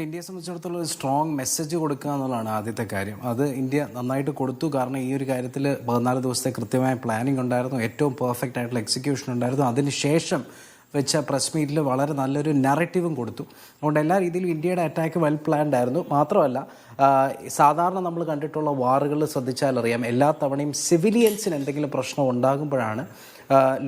ഇന്ത്യയെ സംബന്ധിച്ചിടത്തോളം ഒരു സ്ട്രോങ് മെസ്സേജ് കൊടുക്കുക എന്നുള്ളതാണ് ആദ്യത്തെ കാര്യം. അത് ഇന്ത്യ നന്നായിട്ട് കൊടുത്തു. കാരണം ഈ ഒരു കാര്യത്തിൽ പതിനാല് ദിവസത്തെ കൃത്യമായ പ്ലാനിംഗ് ഉണ്ടായിരുന്നു. ഏറ്റവും പെർഫെക്റ്റ് ആയിട്ടുള്ള എക്സിക്യൂഷൻ ഉണ്ടായിരുന്നു. അതിനുശേഷം വെച്ച പ്രസ് മീറ്റിൽ വളരെ നല്ലൊരു നറേറ്റീവും കൊടുത്തു. അതുകൊണ്ട് എല്ലാ രീതിയിലും ഇന്ത്യയുടെ അറ്റാക്ക് വെൽ പ്ലാൻഡ് ആയിരുന്നു. മാത്രമല്ല സാധാരണ നമ്മൾ കണ്ടിട്ടുള്ള വാറുകൾ ശ്രദ്ധിച്ചാൽ അറിയാം എല്ലാ തവണയും സിവിലിയൻസിന് എന്തെങ്കിലും പ്രശ്നം ഉണ്ടാകുമ്പോഴാണ്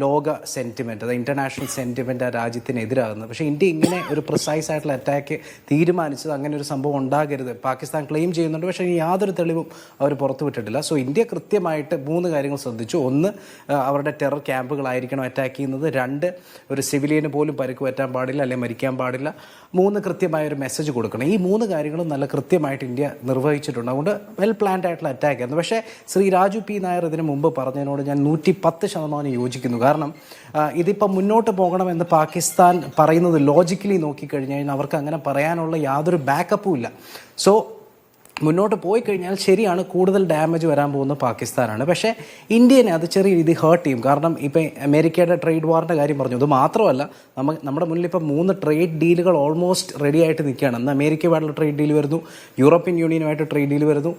ലോക സെന്റിമെന്റ് അതായത് ഇന്റർനാഷണൽ സെന്റിമെന്റ് ആ രാജ്യത്തിനെതിരാകുന്നത് പക്ഷേ ഇന്ത്യ ഇങ്ങനെ ഒരു പ്രിസൈസ് ആയിട്ടുള്ള അറ്റാക്ക് തീരുമാനിച്ചത് അങ്ങനെ ഒരു സംഭവം ഉണ്ടാകരുത്. പാകിസ്ഥാൻ ക്ലെയിം ചെയ്യുന്നുണ്ട് പക്ഷേ യാതൊരു തെളിവും അവർ പുറത്തുവിട്ടിട്ടില്ല സോ ഇന്ത്യ കൃത്യമായിട്ട് മൂന്ന് കാര്യങ്ങൾ ശ്രദ്ധിച്ചു. ഒന്ന് അവരുടെ ടെറർ ക്യാമ്പുകളായിരിക്കണം അറ്റാക്ക് ചെയ്യുന്നത്. രണ്ട് ഒരു സിവിലിയന് പോലും പരിക്ക് പറ്റാൻ പാടില്ല അല്ലെങ്കിൽ മരിക്കാൻ പാടില്ല. മൂന്ന് കൃത്യമായ ഒരു മെസ്സേജ് കൊടുക്കണം. ഈ മൂന്ന് കാര്യങ്ങളും നല്ല കൃത്യമായിട്ട് ഇന്ത്യ നിർവഹിച്ചിട്ടുണ്ട്. അതുകൊണ്ട് വെൽ പ്ലാൻഡ് ആയിട്ടുള്ള അറ്റാക്ക് ആയിരുന്നു. പക്ഷേ ശ്രീ രാജു പി നായർ ഇതിന് മുമ്പ് പറഞ്ഞതിനോട് ഞാൻ നൂറ്റി പത്ത് ശതമാനം യോജിക്കുന്നു കാരണം ഇതിപ്പോൾ ഇതിപ്പം മുന്നോട്ട് പോകണമെന്ന് പാകിസ്ഥാൻ പറയുന്നത് ലോജിക്കലി നോക്കിക്കഴിഞ്ഞ് കഴിഞ്ഞാൽ അവർക്ക് അങ്ങനെ പറയാനുള്ള യാതൊരു ബാക്കപ്പും ഇല്ല. സോ മുന്നോട്ട് പോയി കഴിഞ്ഞാൽ ശരിയാണ് കൂടുതൽ ഡാമേജ് വരാൻ പോകുന്ന പാകിസ്ഥാനാണ്. പക്ഷേ ഇന്ത്യനെ അത് ചെറിയ രീതി ഹേർട്ട് ചെയ്യും. കാരണം ഇപ്പം അമേരിക്കയുടെ ട്രേഡ് വാറിന്റെ കാര്യം പറഞ്ഞു അത് മാത്രമല്ല നമ്മൾ നമ്മുടെ മുന്നിൽ ഇപ്പം മൂന്ന് ട്രേഡ് ഡീലുകൾ ഓൾമോസ്റ്റ് റെഡി ആയിട്ട് നിൽക്കുകയാണ്. അന്ന് അമേരിക്കയുമായിട്ടുള്ള ട്രേഡ് ഡീൽ വരുന്നു യൂറോപ്യൻ യൂണിയനുമായിട്ട് ട്രേഡ് ഡീൽ വരുന്നു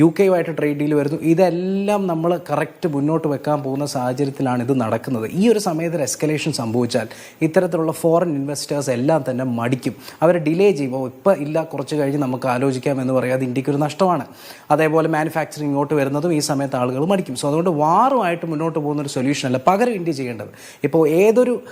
യു കെയുമായിട്ട് ട്രേഡ് ഡീൽ വരുന്നു. ഇതെല്ലാം നമ്മൾ കറക്റ്റ് മുന്നോട്ട് വെക്കാൻ പോകുന്ന സാഹചര്യത്തിലാണ് ഇത് നടക്കുന്നത്. ഈ ഒരു സമയത്ത് എസ്കലേഷൻ സംഭവിച്ചാൽ ഇത്തരത്തിലുള്ള ഫോറിൻ ഇൻവെസ്റ്റേഴ്സ് എല്ലാം തന്നെ മടിക്കും. അവർ ഡിലേ ചെയ്യുമ്പോൾ ഇപ്പോൾ ഇല്ല കുറച്ച് കഴിഞ്ഞ് നമുക്ക് ആലോചിക്കാം. എന്ന് പറയാതെ ഇന്ത്യയ്ക്ക് ഒരു നഷ്ടമാണ്. അതേപോലെ മാനുഫാക്ചറിങ് ഇങ്ങോട്ട് വരുന്നതും ഈ സമയത്ത് ആളുകൾ മടിക്കും. സോ അതുകൊണ്ട് വാറുമായിട്ട് മുന്നോട്ട് പോകുന്ന ഒരു സൊല്യൂഷൻ അല്ല പകരം ഇന്ത്യ ചെയ്യേണ്ടത്. ഇപ്പോൾ ഏതൊരു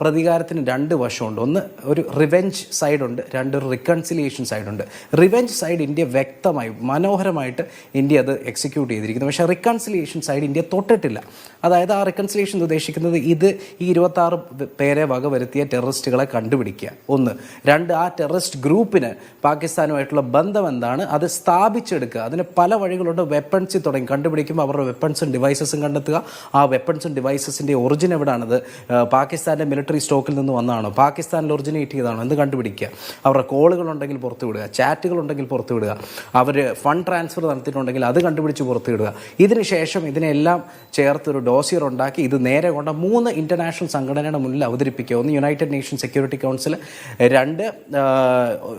പ്രതികാരത്തിന് രണ്ട് വശമുണ്ട്. ഒന്ന് ഒരു റിവെഞ്ച് സൈഡുണ്ട് രണ്ട് റിക്കൺസിലിയേഷൻ സൈഡുണ്ട് റിവെഞ്ച് സൈഡ് ഇന്ത്യ വ്യക്തമായി മനോഹരമായിട്ട് ഇന്ത്യ അത് എക്സിക്യൂട്ട് ചെയ്തിരിക്കുന്നു. പക്ഷേ റിക്കൺസിലിയേഷൻ സൈഡ് ഇന്ത്യ തൊട്ടിട്ടില്ല. അതായത് ആ റിക്കൺസിലിയേഷൻ ഉദ്ദേശിക്കുന്നത് ഇത് ഈ ഇരുപത്താറ് പേരെ വകവരുത്തിയ ടെററിസ്റ്റുകളെ കണ്ടുപിടിക്കുക. ഒന്ന്. രണ്ട് ആ ടെററിസ്റ്റ് ഗ്രൂപ്പിന് പാകിസ്ഥാനുമായിട്ടുള്ള ബന്ധം എന്താണ്? അത് സ്ഥാപിച്ചെടുക്കുക. അതിന് പല വഴികളുണ്ട്. വെപ്പൺസിൽ തുടങ്ങി. കണ്ടുപിടിക്കുമ്പോൾ അവരുടെ വെപ്പൺസും ഡിവൈസസും കണ്ടെത്തുക. ആ വെപ്പൺസും ഡിവൈസസിന്റെ ഒറിജിൻ എവിടെയാണത് പാകിസ്ഥാന്റെ മിലിറ്ററി സ്റ്റോക്കിൽ നിന്ന് വന്നതാണോ? പാകിസ്ഥാനിൽ ഒറിജിനേറ്റ് ചെയ്താണോ എന്ന് കണ്ടുപിടിക്കുക? അവരുടെ കോളുകളുണ്ടെങ്കിൽ ഉണ്ടെങ്കിൽ വിടുക. ചാറ്റുകളുണ്ടെങ്കിൽ ഉണ്ടെങ്കിൽ വിടുക. അവർ ഫണ്ട് ട്രാൻസ്ഫർ നടത്തിയിട്ടുണ്ടെങ്കിൽ അത് കണ്ടുപിടിച്ച് പുറത്തുവിടുക വിടുക. ഇതിന് ശേഷം ഇതിനെല്ലാം ചേർത്ത് ഒരു ഡോസിയർ ഉണ്ടാക്കി ഇത് നേരെ കൊണ്ട മൂന്ന് ഇന്റർനാഷണൽ സംഘടനയുടെ മുന്നിൽ അവതരിപ്പിക്കുക. ഒന്ന് യുണൈറ്റഡ് നേഷൻ സെക്യൂരിറ്റി കൗൺസിൽ രണ്ട്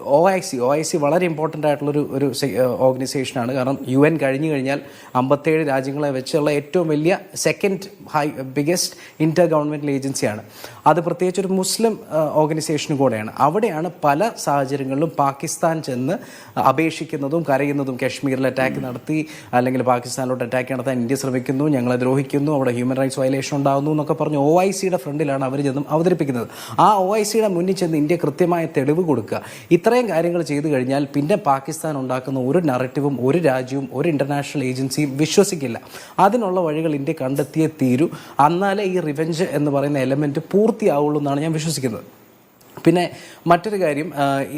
O I C O I C വളരെ ഇമ്പോർട്ടന്റ് ആയിട്ടുള്ളൊരു ഒരു ഓർഗനൈസേഷനാണ്. കാരണം യു എൻ കഴിഞ്ഞു കഴിഞ്ഞാൽ അമ്പത്തേഴ് രാജ്യങ്ങളെ വെച്ചുള്ള ഏറ്റവും വലിയ second high biggest intergovernmental ഏജൻസിയാണ് അത് പ്രത്യേകിച്ച് ഒരു മുസ്ലിം ഓർഗനൈസേഷനും കൂടെയാണ്. അവിടെയാണ് പല സാഹചര്യങ്ങളിലും പാകിസ്ഥാൻ ചെന്ന് അപേക്ഷിക്കുന്നതും കരയുന്നതും. കാശ്മീരിൽ അറ്റാക്ക് നടത്തി അല്ലെങ്കിൽ പാകിസ്ഥാനിലോട്ട് അറ്റാക്ക് നടത്താൻ ഇന്ത്യ ശ്രമിക്കുന്നു ഞങ്ങളെ ദ്രോഹിക്കുന്നു അവിടെ ഹ്യൂമൻ റൈറ്റ്സ് വയലേഷൻ ഉണ്ടാകുന്നു എന്നൊക്കെ പറഞ്ഞ് ഒ ഐ സിയുടെ ഫ്രണ്ടിലാണ് അവർ ചെന്നും അവതരിപ്പിക്കുന്നത്. ആ ഒ ഐ സിയുടെ മുന്നിൽ ചെന്ന് ഇന്ത്യ കൃത്യമായ തെളിവ് കൊടുക്കുക. ഇത്രയും കാര്യങ്ങൾ ചെയ്തു കഴിഞ്ഞാൽ പിന്നെ പാകിസ്ഥാൻ ഉണ്ടാക്കുന്ന ഒരു നറേറ്റീവും ഒരു രാജ്യവും ഒരു ഇന്റർനാഷണൽ ഏജൻസിയും വിശ്വസിക്കില്ല. അതിനുള്ള വഴികൾ ഇന്ത്യ കണ്ടെത്തിയേ തീരൂ. അന്നാലേ ഈ റിവെഞ്ച് എന്ന് പറയുന്ന എലമെന്റ് പൂർത്തിയാവുള്ളൂ എന്നാണ് ഞാൻ വിശ്വസിക്കുന്നത്. പിന്നെ മറ്റൊരു കാര്യം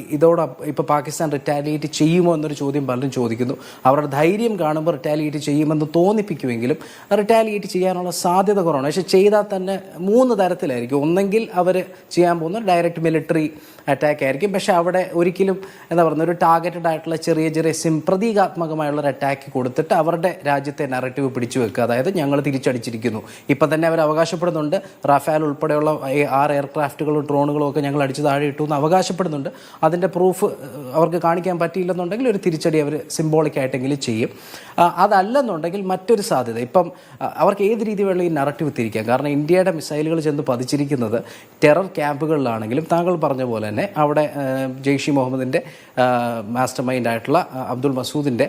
ഇതോട് ഇപ്പോൾ പാകിസ്ഥാൻ റിറ്റാലിയേറ്റ് ചെയ്യുമോ എന്നൊരു ചോദ്യം പലരും ചോദിക്കുന്നു. അവരുടെ ധൈര്യം കാണുമ്പോൾ റിറ്റാലിയേറ്റ് ചെയ്യുമെന്ന് തോന്നിപ്പിക്കുമെങ്കിലും റിറ്റാലിയേറ്റ് ചെയ്യാനുള്ള സാധ്യത കുറവാണ്. പക്ഷേ ചെയ്താൽ തന്നെ മൂന്ന് തരത്തിലായിരിക്കും. ഒന്നെങ്കിൽ അവർ ചെയ്യാൻ പോകുന്ന ഡയറക്റ്റ് മിലിറ്ററി അറ്റാക്ക് ആയിരിക്കും. പക്ഷേ അവിടെ ഒരിക്കലും എന്താ പറയുക ഒരു ടാർഗറ്റഡ് ആയിട്ടുള്ള ചെറിയ ചെറിയ സിം പ്രതീകാത്മകമായുള്ള ഒരു അറ്റാക്ക് കൊടുത്തിട്ട് അവരുടെ രാജ്യത്തെ നറേറ്റീവ് പിടിച്ചു വെക്കുക. അതായത് ഞങ്ങൾ തിരിച്ചടിച്ചിരിക്കുന്നു. ഇപ്പം തന്നെ അവർ അവകാശപ്പെടുന്നുണ്ട്. റഫാൽ ഉൾപ്പെടെയുള്ള ആറ് എയർക്രാഫ്റ്റുകളും ഡ്രോണുകളും ഒക്കെ ഞങ്ങൾ അടിച്ച് താഴെ ഇട്ടു എന്ന് അവകാശപ്പെടുന്നുണ്ട്. അതിന്റെ പ്രൂഫ് അവർക്ക് കാണിക്കാൻ പറ്റിയില്ലെന്നുണ്ടെങ്കിൽ ഒരു തിരിച്ചടി അവർ സിംബോളിക്കായിട്ടെങ്കിലും ചെയ്യും. അതല്ലെന്നുണ്ടെങ്കിൽ മറ്റൊരു സാധ്യത ഇപ്പം അവർക്ക് ഏത് രീതി വേണമെങ്കിലും ഈ നറേറ്റീവ് തിരിക്കാം. കാരണം ഇന്ത്യയുടെ മിസൈലുകൾ ചെന്ന് പതിച്ചിരിക്കുന്നത് ടെറർ ക്യാമ്പുകളിലാണെങ്കിലും താങ്കൾ പറഞ്ഞ പോലെ തന്നെ അവിടെ ജെയ്ഷി മുഹമ്മദിന്റെ മാസ്റ്റർ മൈൻഡ് ആയിട്ടുള്ള അബ്ദുൾ മസൂദിന്റെ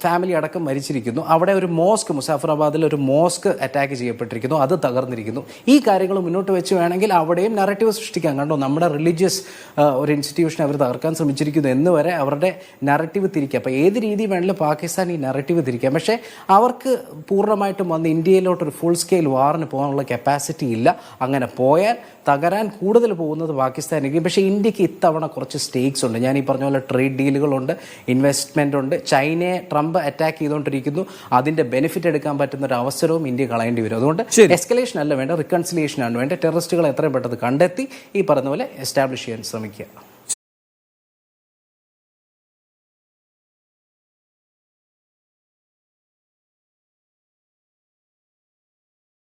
ഫാമിലി അടക്കം മരിച്ചിരിക്കുന്നു. അവിടെ ഒരു മോസ്ക് മുസാഫറാബാദിൽ ഒരു മോസ്ക് അറ്റാക്ക് ചെയ്യപ്പെട്ടിരിക്കുന്നു. അത് തകർന്നിരിക്കുന്നു. ഈ കാര്യങ്ങൾ മുന്നോട്ട് വെച്ച് വേണമെങ്കിൽ അവിടെയും നറേറ്റീവ് സൃഷ്ടിക്കാൻ കണ്ടോ നമ്മുടെ റിലീജിയസ് ഒരു ഇൻസ്റ്റിറ്റ്യൂഷൻ അവർ തകർക്കാൻ ശ്രമിച്ചിരിക്കുന്നു എന്ന് വരെ അവരുടെ നറേറ്റീവ് തിരിക്കുക അപ്പോൾ ഏത് രീതി വേണമെങ്കിലും പാകിസ്ഥാൻ ഈ നറേറ്റീവ് തിരിക്കാം. പക്ഷേ അവർക്ക് പൂർണമായിട്ടും വന്ന് ഇന്ത്യയിലോട്ടൊരു ഫുൾ സ്കെയിൽ വാറിന് പോകാനുള്ള കപ്പാസിറ്റി ഇല്ല. അങ്ങനെ പോയാൽ തകരാൻ കൂടുതൽ പോകുന്നത് പാകിസ്ഥാനായിരിക്കും. പക്ഷേ ഇന്ത്യയ്ക്ക് ഇത്തവണ കുറച്ച് സ്റ്റേക്സ് ഉണ്ട്. ഞാൻ ഈ പറഞ്ഞ പോലെ ട്രേഡ് ഡീലുകളുണ്ട് ഇൻവെസ്റ്റ്മെന്റ് ഉണ്ട്. ചൈനയെ ട്രംപ് അറ്റാക്ക് ചെയ്തുകൊണ്ടിരിക്കുന്നു അതിന്റെ ബെനിഫിറ്റ് എടുക്കാൻ പറ്റുന്ന ഒരു അവസരവും ഇന്ത്യ കളയേണ്ടി വരും. അതുകൊണ്ട് എസ്കലേഷൻ അല്ല വേണ്ട റിക്കൺസിലിയേഷൻ ആണ് വേണ്ട ടെററിസ്റ്റുകളെ എത്രയും പെട്ടെന്ന് കണ്ടെത്തി ഈ പറഞ്ഞ പോലെ എസ്റ്റാബ്ലിഷ് ചെയ്യാൻ ശ്രമിക്കുക.